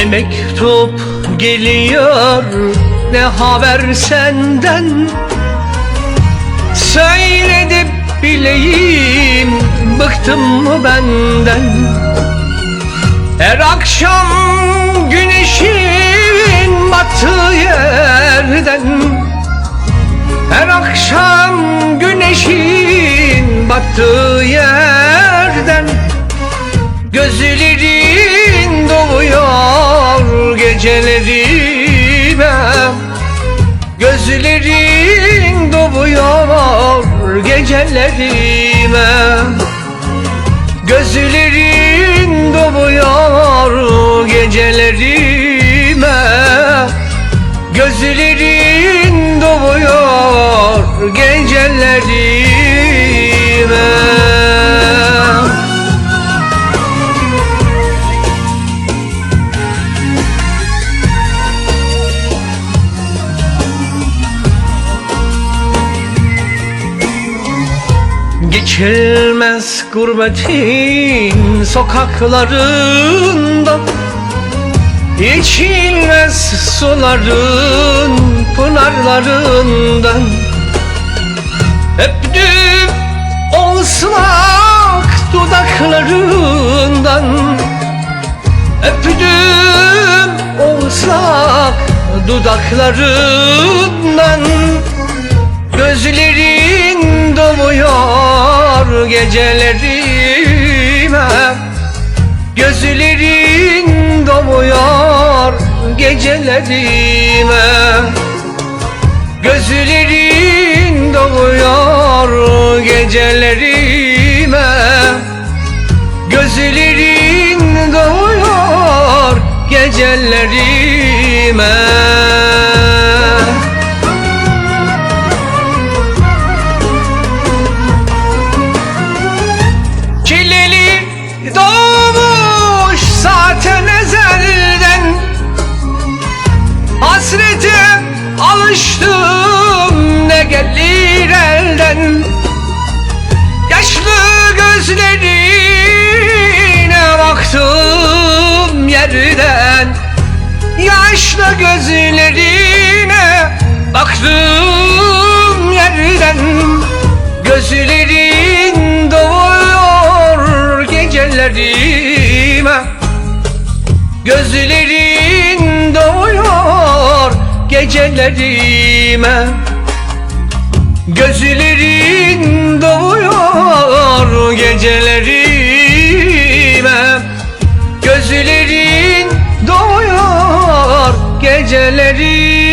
Ne mektup geliyor. Ne haber senden? Söyledip bileyim bıktım mı benden? Her akşam güneşin battığı yerden Her akşam güneşin battığı yerden Gözlerin Gözlerin doğuyor gecelerime. Gözlerin doğuyor gecelerime. Gözlerin doğuyor gecelerime Geçilmez gurbetin sokaklarında. İçilmez suların pınarlarından. Öptüm o ıslak dudaklarından. Öptüm o ıslak dudaklarından gecelerime Gözlerin doluyor gecelerime Gözlerin doluyor gecelerime Gözlerin doluyor gecelerime gelir elden. Yaşlı gözlerine baktım yerden. Yaşlı gözlerine baktım yerden. Gözlerin doğuyor gecelerime. Gözlerin doğuyor gecelerime Gözlerin doğuyor gecelerime. Gözlerin doğuyor gecelerime.